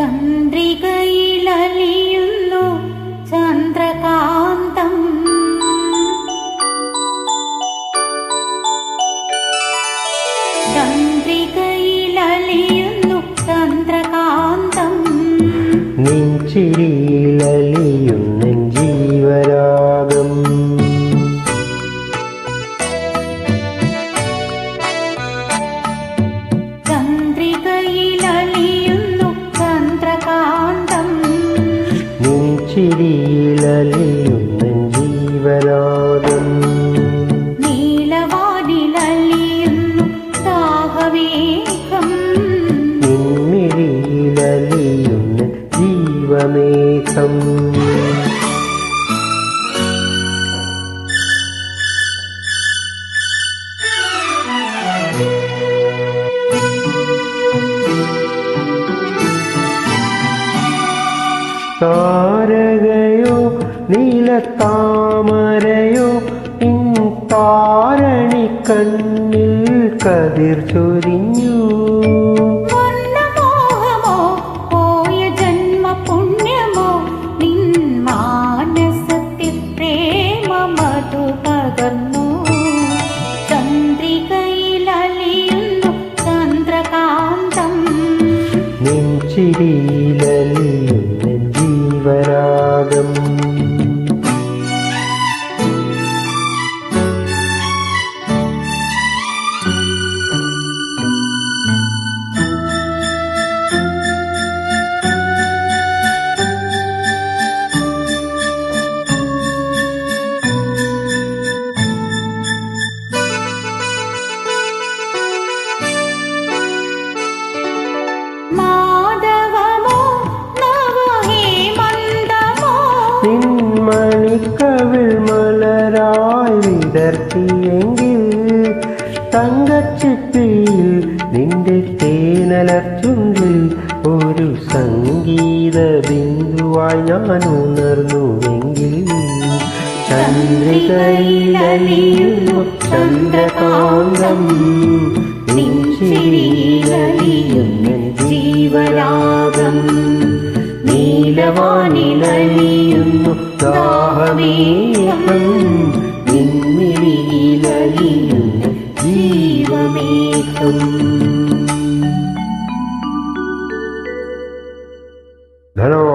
ചന്ദ്രികയിലലിയുന്നു ചന്ദ്രകാന്തം. ചന്ദ്രികയിലലിയുന്നു ചന്ദ്രകാന്തം. നെഞ്ചിരിയിലലി നെഞ്ചിരിയിലലിയുന്ന ജീവനാദം. നീലവാനിലലിയുന്നു ദാഹമേഘം നിൻമിഴിയിലലിയുന്ന ജീവമേഘം. താരകയോ നീലത്താമരയോ in Tharani കണ്ണിൽ കതിർ ചൊരിഞ്ഞു. വർണമോഹമോ ജീവരാഗം വിടർത്തിയെങ്കിൽ തങ്കച്ചിപ്പിയിൽ നിന്റെ തേനലച്ചുണ്ടിൽ ഒരു സംഗീത ബിന്ദുവായി ഞാൻ ഉണർന്നുവെങ്കിൽ ചന്ദ്രകാന്തം നെഞ്ചിരിയിലലിയുന്ന ജീവരാഗം നീലവാനിലലിയുന്നു ദാഹമേഘം. Hello，